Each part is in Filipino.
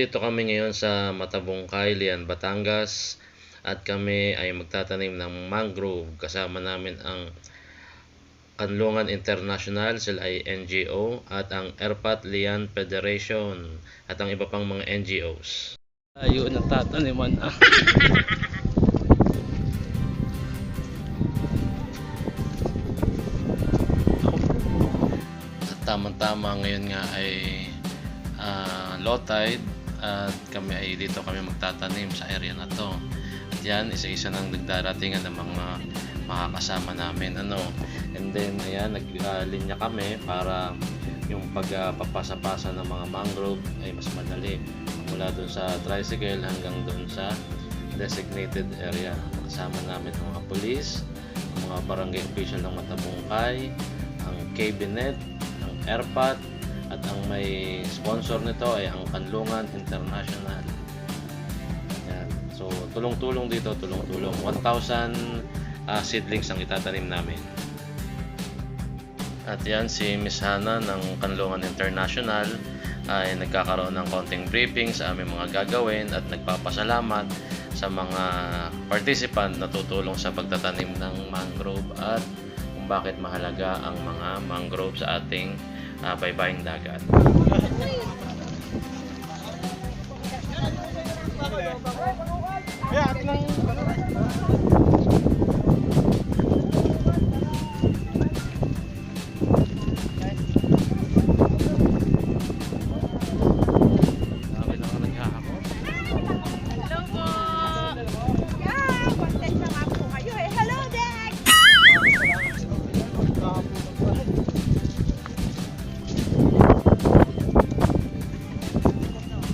nandito kami ngayon sa Matabungkay, Lian, Batangas at kami ay magtatanim ng mangrove kasama namin ang Kanlungan International, sila ay NGO at ang Erpat Lian Federation at ang iba pang mga NGOs. Ayun ang tataniman ah. Tamang-tama ngayon nga ay ah, low tide at kami ay dito kami magtatanim sa area na to. At yan, isa-isa nang nagdaratingan ng mga makakasama namin. Ano. And then, ayan, naglinya kami para yung pagpapasa-pasa ng mga mangrove ay mas madali. Mula dun sa tricycle hanggang dun sa designated area. Kasama namin ang mga police, ang mga barangay official ng Matabungkay, ang cabinet, ang airpot, at ang may sponsor nito ay ang Kanlungan International. Yan. So, tulong-tulong dito, tulong-tulong. 1,000 ah, seedlings ang itatanim namin. At yan, si Miss Hana ng Kanlungan International ay nagkakaroon ng konting briefing sa aming mga gagawin at nagpapasalamat sa mga participant na tutulong sa pagtatanim ng mangrove at kung bakit mahalaga ang mga mangrove sa ating uh, baybaying dagat.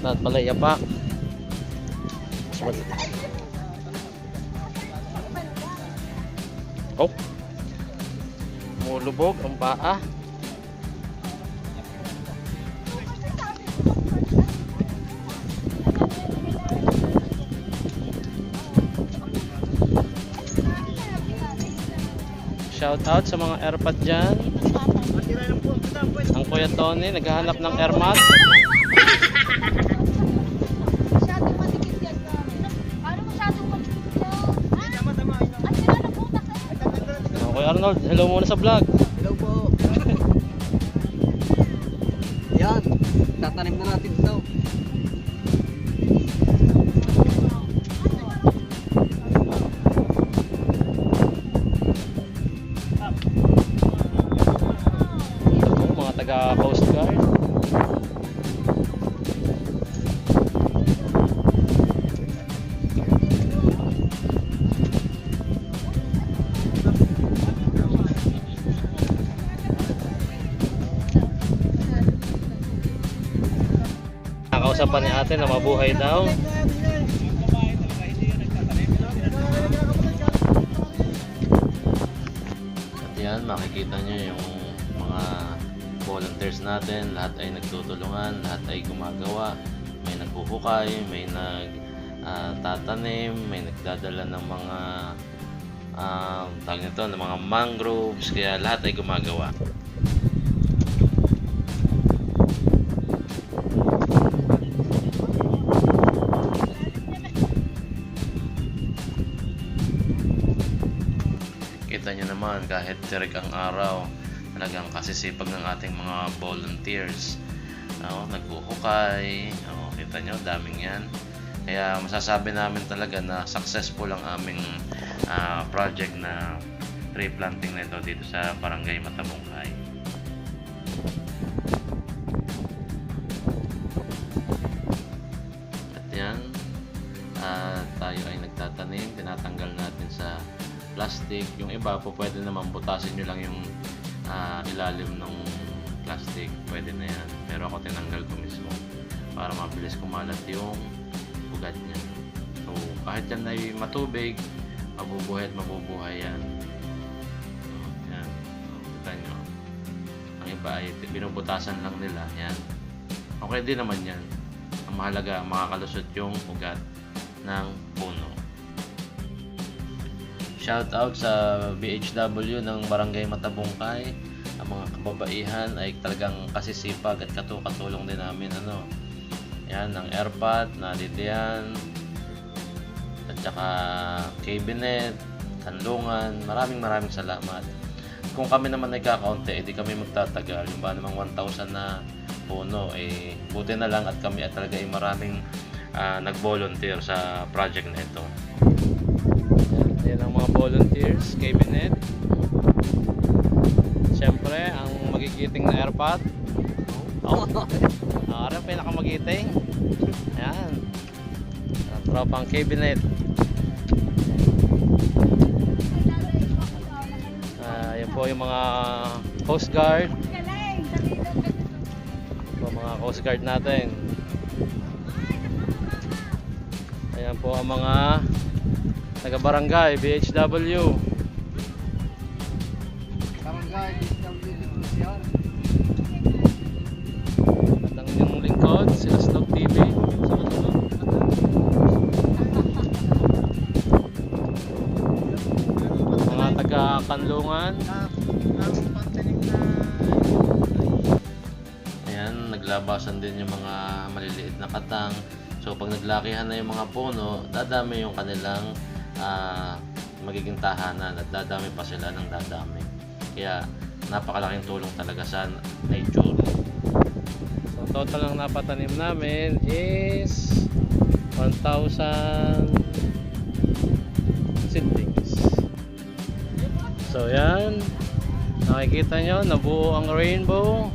Lahat pala yapa. Mas mad- Oh. Mulubog ang paa. Shout out sa mga airpot dyan. Ang Kuya Tony, naghahanap ng airmat. Kuya Arnold, hello muna sa vlog. Hello po. Yan, tatanim na natin ito. Taga Coast Guard. Nakausap pa ni ate na mabuhay daw. At yan, makikita nyo yung mga volunteers natin. Lahat ay nagtutulungan, lahat ay gumagawa. May naghuhukay, may nag ah, tatanim, may nagdadala ng mga um, tawag nito, ng mga mangroves. Kaya lahat ay gumagawa. Kahit tirik ang araw, talagang kasisipag ng ating mga volunteers. Oo, naghuhukay. Oo, kita nyo, daming yan. Kaya masasabi namin talaga na successful ang aming ah, project na replanting na ito dito sa Barangay Matabungkay. At yan, ah, tayo ay nagtatanim, tinatanggal natin sa plastic. Yung iba po pwede naman butasin nyo lang yung ah, ilalim ng plastic. Pwede na yan. Pero ako tinanggal ko mismo para mabilis kumalat yung ugat niya. So kahit yan ay matubig, mabubuhay at mabubuhay yan. Yan. So, kita nyo. Ang iba ay binubutasan lang nila. Yan. Okay din naman yan. Ang mahalaga, makakalusot yung ugat ng puno. Shout out sa BHW ng Barangay Matabungkay. Ang mga kababaihan ay talagang kasisipag at katukatulong din namin ano. Yan, ng airpod, nandito yan. At saka cabinet, kanlungan. Maraming maraming salamat. Kung kami naman ay kakaunti, edi kami magtatagal. Yung ba namang 1,000 na puno, eh, buti na lang at kami at talaga ay maraming ah, nag-volunteer sa project na ito. Yan ang mga volunteers, cabinet. Siyempre, ang magigiting na airpod. Oh. Ah, rin pinakamagiting. Ayan. Ang tropang cabinet. Ah, yan po yung mga Coast Guard. Kayo. po mga Coast Guard natin. Ayan po ang mga taga-barangay, BHW. Barangay, DWD yan. At ang inyong lingkod, sila Slog TV. Mga taga-kanlungan. Ayan, naglabasan din yung mga maliliit na katang. So pag naglakihan na yung mga puno, dadami yung kanilang ah, magiging tahanan at dadami pa sila ng dadami. Kaya napakalaking tulong talaga sa nature. So total lang napatanim namin is 1,000 seedlings. So yan, nakikita nyo, nabuo ang rainbow.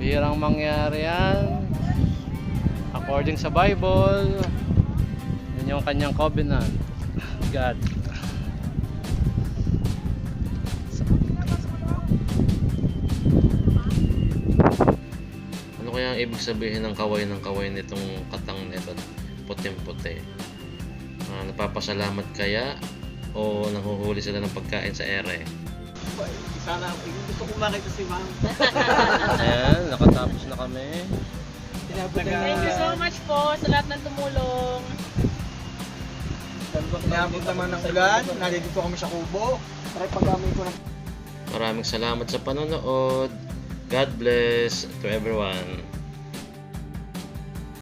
Bihirang mangyari yan. According sa Bible, yun yung kanyang covenant. God. Ano kaya ang ibig sabihin ng kaway ng kaway nitong katang nito? Puting-puti. Ah, nagpapasalamat kaya o nanghuhuli sila ng pagkain sa ere? Sana, gusto ko makita si ma'am. Ayan, nakatapos na kami. Thank you so much po sa lahat ng tumulong. Inabot naman ng ulan, nandito kami sa kubo. Try paggamit ko ng Maraming salamat sa panonood. God bless to everyone.